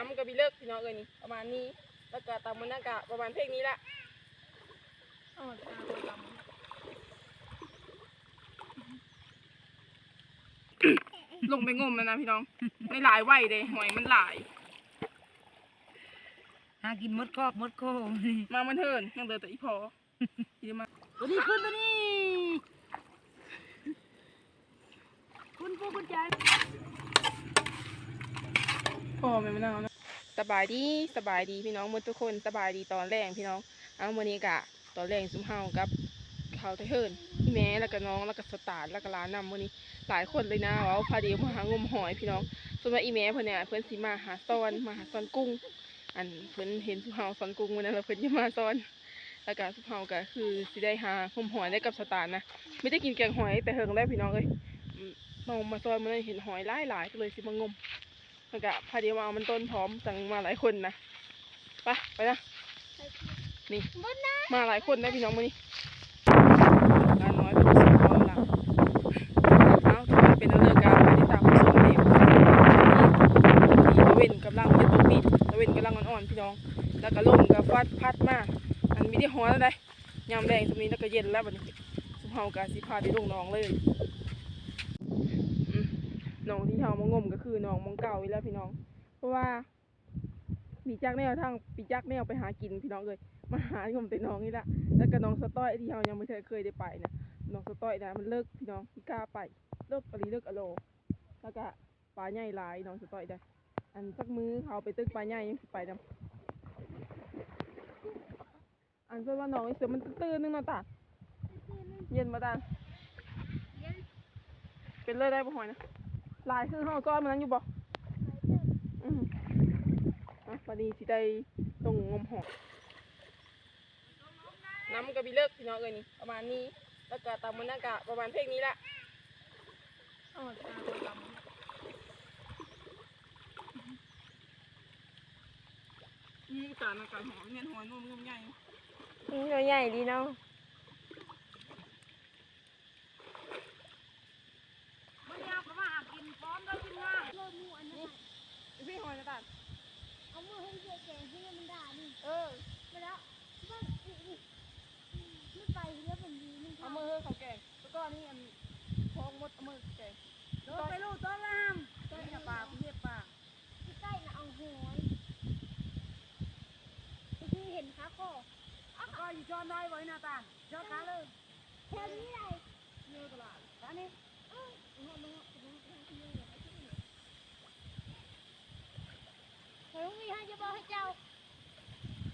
น้ำกระบิเลิกพี่น้องเอ้ยนี่ประมาณนี้ แล้วก็ตามมันนากะประมาณเพลงนี้ละอ๋อตามตัวตามลงไปงมแล้วนะพี่น้องไม่หลายไหวเลยหอยมันหลายหากินมดครอบมดโคมมามันเทินยังเหลือแต่อีพออีมาตัวนี้ขึ้นตัวนี้คุณปูคุณใจพอแม่มะนาวนะ สบายดีสบายดีพี่น้องหมดทุกคนสบายดีตอนแรกพี่น้องเอาวันนี้กะตอนแรกซุมเฮากับเขาไทเฮิร์นพี่แม่แล้วก็น้องแล้วก็สตาร์แล้วก็ร้านนำวันนี้หลายคนเลยนะว่าพาเดียวมาหางมหอยพี่น้องส่วนว่าอีแม่เพิ่อนเนี่ยเพิ่อนสิมาหาซอนมาหาซอนกุ้ง อันเพิ่อนเห็นซุมเฮาซอนกุ้งวันนั้นแล้วเพิ่อนจะมาซอนแล้วก็ซุมเฮาก็คือสิได้หางมหอยได้กับสตาร์นะไม่ได้กินแกงหอยแต่เฮิงแล้วพี่น้องเอ้ยมน้องมาซอนมันเห็นหอยหลายๆก็เลยสิมางม แล้วก็พาเดียวมาเอามันต้นพร้อมสั่งมาหลายคนนะไปไปนะนี่มาหลายคนนะพี่น้องมานี่งานน้อยเป็นสุดของหลังเอาถือเป็นเรื่องการไปติดตามผู้ชมเดียวนี่ตะเวนกำลังจะตกดินตะเวนกำลังอ่อนๆพี่น้อง แล้วก็ลมกับฟัดพัดมาอันไม่ได้ฮ้อนอะไรยามแรงตรงนี้แล้วก็เย็นแล้วบัดนี้สุภากาสิพาได้ลงน้องเลย น้องที่เฮามางมก็คือน้องมองเก่าอีกแล้วพี่น้อง เพราะว่าปีจักแนวทางปีจักแนวไปหากินพี่น้องเลยมาหางมแต่น้องนี่ละแล้วก็น้องสต้อยที่เฮายังไม่เคยเคยได้ไปนะน้องสต้อยนะมันเลิกพี่น้องพี่กล้าไปเลิกปรีเลิกอโล แล้วก็ปลาใหญ่หลายน้องสต้อยได้ อันสักมือเขาไปตึกปลาใหญ่ยังสิไปนํอันเพื่อว่าน้องไอ้เสือมันตื้นๆนึงเนาะตาเย็นมาตาเป็นเลยได้บ่หอยนะ ลายคือห้องก้อนมันนั้นอยู่บ่อืมอะพอดีสิได้ตรงงมหอกน้ำกระบิเลิกพี่น้องเอ้ยนี่ประมาณนี้ แล้วก็ตามมันนากะประมาณเพลงนี้ละอ๋อตามตัวตามนี่การอากาศหอมเงี้ยหอยนุ่มงมใหญ่ตัวใหญ่ดีเนาะ มันยาวประมาณกินพร้อมแล้วกินง่าย พี่หอยนะตาลเอามือให้เจ๊แกงที่มันด่านี่เออไปแล้วมันมันไปแล้วมันดีมันเอามือเขาแกงแล้วก็นี่อันพองมดเอามือแกงโดนไปลูกต้นลามต้นปากเรียบปากใกล้น่ะเอาหอยที่เห็นขาคอแล้วก็อยู่ช้อนได้ไว้หน้าตาลช้อนขาเลยแค่นี้เลยเนื้อตลาดอันนี้ เฮ้ยมี ให้จะบอกให้เจ้า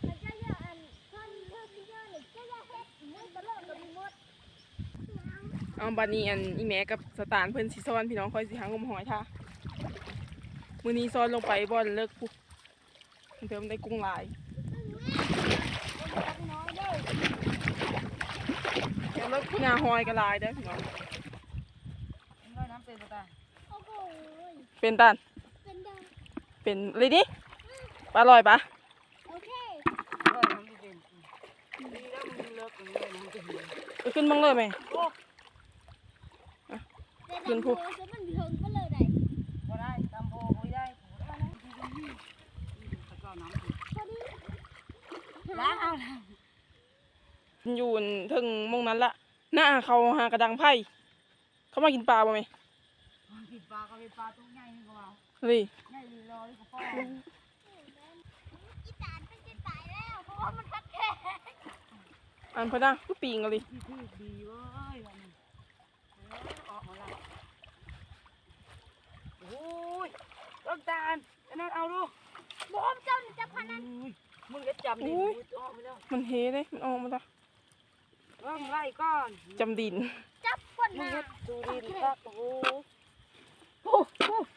ให้เจ้าอย่าอันท่อนเพื่อที่เจ้าเนี่ยเจ้าอย่าเฮ็ดมันตลอดกับมดเอาบัดนี้อันอีแม่กับสตานเพิ่นสิซ้อนพี่น้องคอยสิหางมหอยท่ามื้อนี้ซ้อนลงไปบ่อนเลิกปุ๊บเพิ่มได้กุ้งหลายน้อยเด้อเดี๋ยวเลิกงาหอยก็หลายเด้อพี่น้องน้อยน้ำเป็นตาโอ้โหเป็นตันเป็นดังเป็นเลยดิ ปลาลอยปะโอเคน้อยน้ำเป็นดีแล้วมันเลิกตรงนี้น้ำเป็นไปขึ้นบ้างเลยไหมแต่ขึ้นดังผู้โบจะมันเถิงก็เลยได้ก็ได้ตามโพไม่ได้แล้วก็น้ำพอดีล้างเอาอยู่ถึงมงนั้นละหน้าเขาหากระดังไผ่เขามากินปลาบ่ไหมผิดปลาก็เป็นปลาตัวใหญ่นี่ก็ว่าเฮ้ยใหญ่ลอยก็พ่ออีตานเป็นจะตายแล้ ว่ามันทัดแค่อันพะนะก็ปีงเลยที่ดีเว้ยวันนี้ออกมาละโอ้ยต้นตาลจะนั่นเอาดูบอมเจ้านี่จะพนันมึงก็จำดิออกมาแล้วมันเฮเลยมันออกมาละเริ่มไล่ก่อนจำดินจับคนมาดูดินครับโอ้โห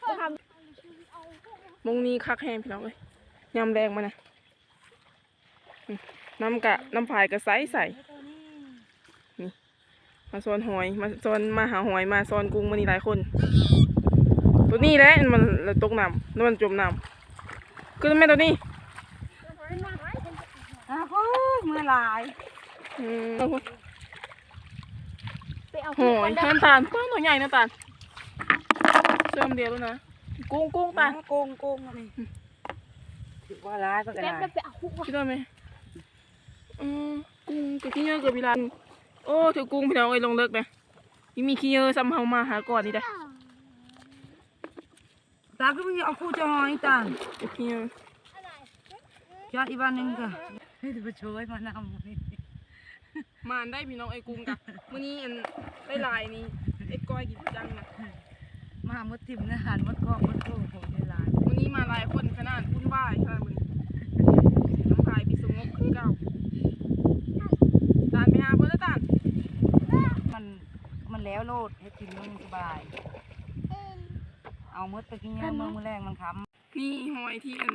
จะทำเอามงนี้คักแห้งพี่น้องเลยยำแรงมานะ น้ำกะน้ำพายกะใสใสตัวนี้มาโซนหอยมาโซนมาหาหอยมาโซนกุ้งมานี่หลายคน ตัวนี้แหละมันตกน้ำแล้วมันจมน้ำคือแม่ตัวนี้อ้าวมือลายอืมไปเอาหอยเพื่อนตาลเพื่อนตัวใหญ่นะตาลเชื่อมเดียวแล้วนะกุ้งกุ้งตาลโกงโกงมาเลยว่าร้ายก็กระแป๊บไรเดียวไปเอาหัวคิดได้ไหม อืมกุ้งกับขี้เยอะกับพิรันโอ้เธอกุ้งพี่น้องเอ้ยลงเลิกนะนี่มีขี้เยอะซ้ำเฮามาหาก่อนนี่ได้ตาก็มึงเอาคู่จะหอยตาเดี๋ยวขี้เยอะอะไรยอดอีวันหนึงก็ให้ดูช่วยมานำนี่มาอันได้พี่น้องไอ้กุ้งกับมื้อนี้อันได้หลายนี่ไอ้ก้อยกินจังนะมาหมดทิมนะหันหมดกองหมดโก้โหได้หลายมื้อนี้มาหลายคนขนาดวุ่นวายขนาดมึงน้ำพายปีสงบคือเก่าตานไปหาเพิ่นแล้วตานมันมันแล้วโลดให้กินมันสบาย เอาหมดไปกินเนี่ยมือมือแรงมันค้ำนี่หอยที่อัน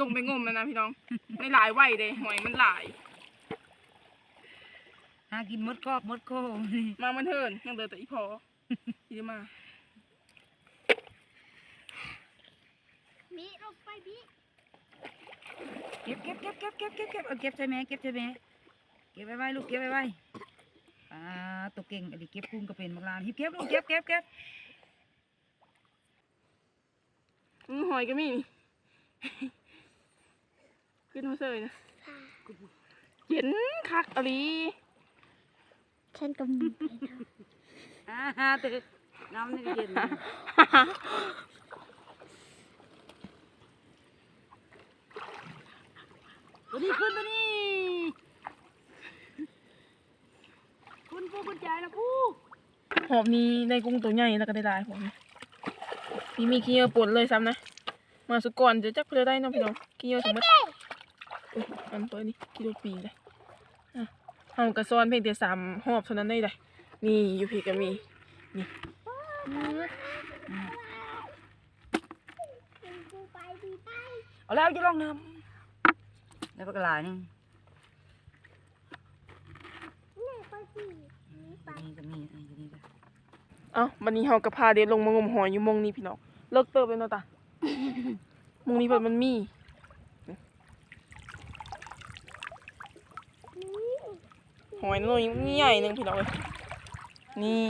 ลงไปงมแล้วนะพี่น้องไม่หลายไหวเลยหอยมันหลายหากินหมดกอกหมดโก้นี่มามันเทินยังเดินแต่อีพอที่จะมาบีลงไปบีเก็บเก็บเก็บเก็บเก็บเก็บเก็บเอาเก็บใช่ไหมเก็บใช่ไหม เก็บไว้ไว้ลูกเก็บไว้ไว้อ่าตัวเก่งอันนี้เก็บกุ้งก็เป็นบางลานฮิบเก็บลูกเก็บเก็บเก็บอือหอยก็มีนี่ขึ้นมาเสยนะเย็นคักอะลีฉันก็มีอ่าฮะตึกน้ำนี่ก็เย็นตัวนี้ขึ้นตัวนี้ คุณผู้คุณใจนะผู้หอบนี้ได้กุ้งตัวใหญ่แล้วก็ได้หลายหอบนี้นี่มีขี้เยอะปนเลยซ้ำนะ มาสุก่อนจะจักเพื่อได้เนาะพี่น้องขี้เยอะสมมติอุ๊ยอันเปิดนี่กิโลปีเลยอะเฮากระซ้อนเพียงแต่สามหอบเท่านั้นได้เลยนี่อยู่พี่ก็มีไปบีไปเอาแล้วจะลองน้ำแล้วปลากระลายนี่นี่ไปบี ตัวนี้ก็มีอันนี้ก็เอ้าวันนี้เฮากระพาเด็ดลงมางมหอยอยู่หมองนี้พี่น้องเลิกเติบเลยเนาะตาหมองนี้เพิ่นมันมีหอยน้อยนี่ใหญ่หนึงพี่น้องเอ้ยนี่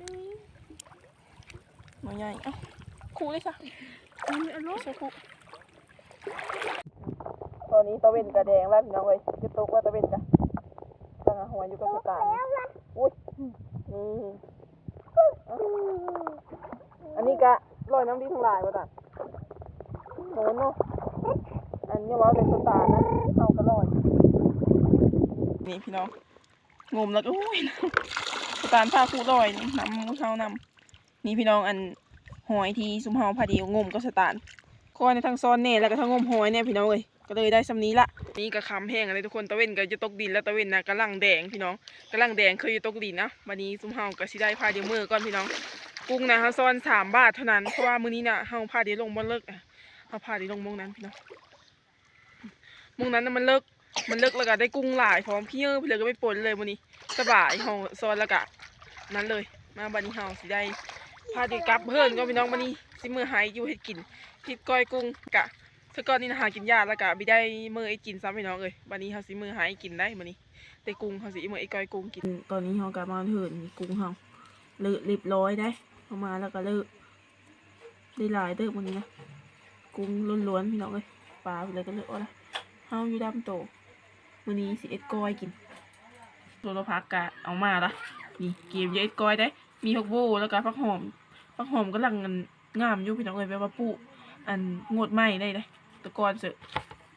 นี่หน่อยใหญ่เอ้าคู่เลยจ้ะนี่อันนู้นใช่คู่ตอนนี้ตะเวนกระแดงแล้วพี่น้องเอ้ยจะตกว่าตะเวนกะตั้ง หาหอยอยู่กับสตาร์อุ้ยนี่อันนี้กะลอยน้ำดีทั้งหลายว่ะตาโหนเนาะอันนี้ว่าเป็นสตาร์นะเอากระลอยนี่พี่น้องงมแล้วก็อุ้ยสตาร์ผ้าคู่ลอยนี่นำมูเท้านำนี่พี่น้องอันหอยที่ซุมเฮาพาเดีงมก็สตานคอยในทางซ้อนเน่แล้วก็ทางงมหอยเนี่ยพี่น้องเอ้ย ก็เลยได้สำนี้ละนี่ก็คำแห้งอะไรทุกคนตะเวนก็จะตกดินแล้วตะเวนนะกำลังแดงพี่น้องกำลังแดงเคยตกดินนะวันนี้ซุมเฮาก็สิได้พาเดียวมือก่อนพี่น้องกุ้งนะเฮาซ้อนสามบาทเท่านั้นเพราะว่ามื้อนี้น่ะเฮาพาเดียวลงบ่เลิกอะเฮาพาเดียวลงมงนั้นพี่น้องมงนั้นนะมันเลิกมันเลิกแล้วก็ได้กุ้งหลายพร้อมพี่เออพี่เลยก็ไม่ปนเลยมื้อนี้สบายเฮาซ้อนแล้วก็นั้นเลย มาบัดนี้เฮาสิได้พาเดียกลับเพื่อนก็พี่น้องมานี่สิมือหายอยู่เห็ดกินเห็ดก้อยกุ้งกะ เมื่อก่อนนี่นะหากินยากแล้วกะไม่ได้มือไอ้กินซ้ำพี่น้องเอ้ยวันนี้เขาสิมือหายกินได้มานี่แต่กุ้งเขาสิมือไอ้ก้อยกุ้งกิน ตอนนี้เขากลับมาเถินกุ้งเขาเลิกเรียบร้อยได้เอามาแล้วก็เลิกได้หลายเด้อวันนี้นะกุ้งล้วนๆพี่น้องเอ้ยปลาไปเลยก็เลิกเอาละเฮาอยู่ดำโตวันนี้สิเอ็ดก้อยกินโซโลพักกะเอามาละนี่เกมเยอะเอ็ดก้อยได้ มีผักโบแล้วก็ผักหอมผักหอมกำลังงามอยู่พี่น้องเลยแปลว่าปูอันงดไหมได้เลย ตะกอนเสอะ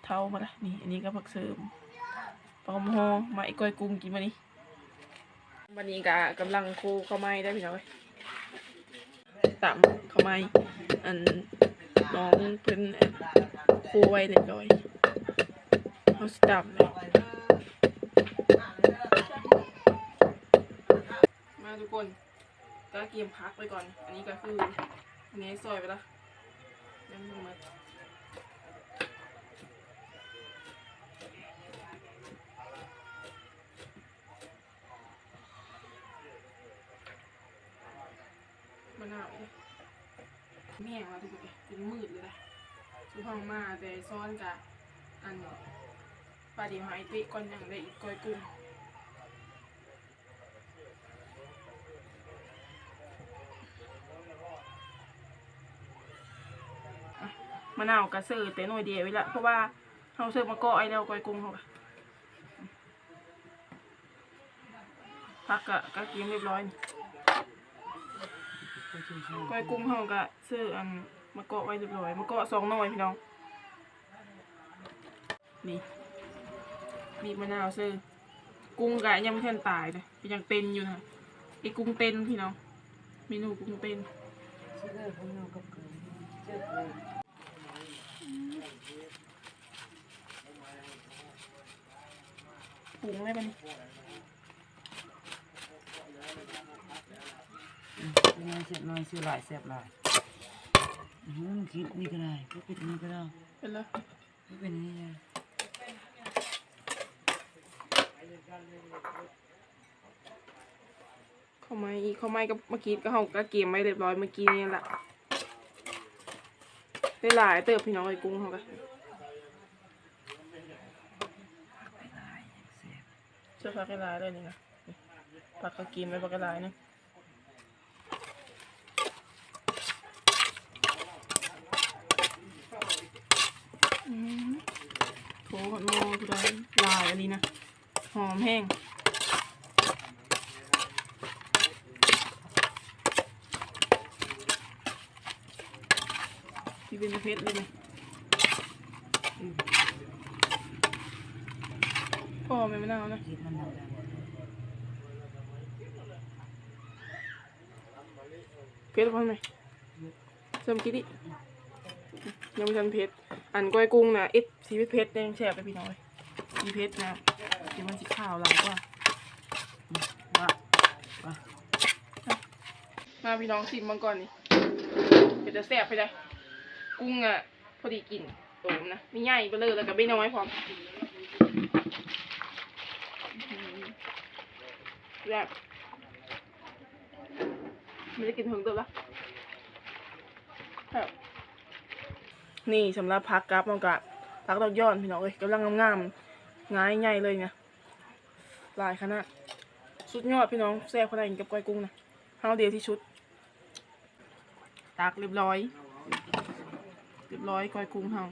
เท้ามาละนี่อันนี้ก็ผักเสริมปลาหอมหอมาไอ้ก้อยกุ้งกินมานี่วันนี้ก็กำลังคูข้าวไม้ได้พี่น้องเลยตามข้าวไม้อันน้องเพิ่นคูไว้เรียบร้อยเขาสตับเลยมาทุกคนก็เกียมพักไว้ก่อน อันนี้ก็คืออันนี้ซอยไปละยังไม่หมดมะนาวเลยแม่งมาทุกคนเป็นมืดเลยนะทุกห้องมาแต่ซ้อนกับอันปลาดีหายตะก่อนอย่างได้อีกก้อยกุ้งมะนาวกระเซอร์แต่หน่อยเดียวไว้ละเพราะว่าเฮาเสิร์ฟมาก่อไอ้แล้วก้อยกุ้งเขาอะพักกะกะเกียมเรียบร้อยนี่ ก้อยกุ้งเฮากะซื้ออันมาเกาะไว้เรียบร้อยมาเกาะสองหน่อยพี่น้องนี่มีมะนาวซื้อกุ้งกะยังไม่ทันตายเลยยังเต้นอยู่นะไอ้กุ้งเต้นพี่น้องเมนูกุ้งเต้นชื่อเลยผมเอากับเกลือเชื่อเลยปรุงได้ปะนี่ เป็นไงเสียบหน่อยซื้อหลายเสียบหลายอือหือคิดนี่ก็ได้ก็ปิดนี่ก็ได้เป็นเลยไม่เป็นนี่นะข้าวไม้อีกข้าวไม้กับเมื่อกี้ก็เฮาก็เกมไว้เรียบร้อยเมื่อกี้นี่แหละได้หลายเติบพี่น้องไอ้กุ้งเขาก็ไปหลายเสียบเชื่อพักไอ้ลายเลยนี่นะนี่ผักก็กินไว้พักไอ้ลายนะ โถหอมโมกูได้ลายอันนี้นะ หอมแห้งที่เป็นเพชรเลยนะอืมพ่อไม่มะนาวนะคิดมันดังเพชรพอไหมเสริมคิดดิ ยังไม่ทันเพชรอันก้อยกุ้งนะเอ็ดสีเพชรแดงแฉบไปพี่น้อยสีเพชรนะเดี๋ยวมันสีขาวหลายกว่าๆว่ามาพี่น้องชิมมังก่อนนี่เดี๋ยวจะแซ่บไปเลยกุ้งอะพอดีกินโตมนะไม่ใหญ่ไปเลยแล้วก็ไม่น้อยพร้อมแซ่บไม่ได้กินถึงตัวละครับ นี่สำหรับพักกราฟมันกะพักดอกย้อนพี่น้องเอ้ยกำลังงามๆง่ายใหญ่เลยเนี่ยลายขนาดสุดยอดพี่น้องแซ่บขนาดนี้กับก้อยกุ้งนะเฮาเดียวที่ชุดตักเรียบร้อย เรียบร้อยก้อยกุ้งเฮา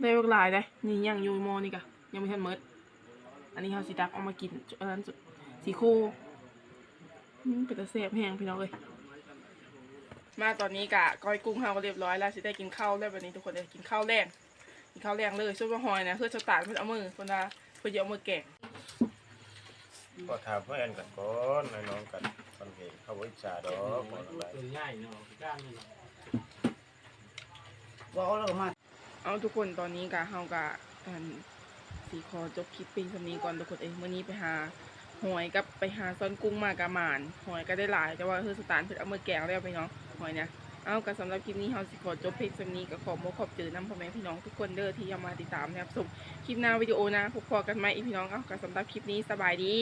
ได้เวลายได้นี่ยังอยู่มอนี่กะยังไม่ทันเมิดอันนี้เฮาสิตักเอามากินอันนั้นสุดสีโคอืมเป็นตะแซ่บแห้งพี่น้องเอ้ย มาตอนนี้กะก้อยกุ้งเฮาก็เรียบร้อยแล้วสิได้กินข้าวแล้ววันนี้ทุกคนได้กินข้าวแรงกินข้าวแรงเลยซุปเปอร์หอยนะเพื่อจะตาดเพื่อเอามือคนละเพื่อจะเอามือแกะก็ถามเพื่อนกันก่อนให้น้องกันคนเห็นเขาไว้จ่าดอกบอกอะไรตัวใหญ่เนาะก้านนี่เนาะว่าเอาแล้วก็มาเอาทุกคนตอนนี้กะเฮากะอันสีคอจบคลิปปิ้งสำนี้ก่อนทุกคนเองมื่อนี้ไปหาหอยกับไปหาซ่อนกุ้งมากะหมานหอยก็ได้หลายแต่ว่าคือสตาร์ทเพิ่นเอามือแกงแล้วไปน้อง หอยเนี่ยเอากะสำหรับคลิปนี้เฮาสิขอจบเพลงสำนี้ก็ขอโมขอบเจอน้ำพ่อแม่พี่น้องทุกคนเด้อที่ยังมาติดตามนะครับส่งคลิปหน้าวิดีโอนะพบพอกันไหมอีพี่น้องเอากะสำหรับคลิปนี้สบายดี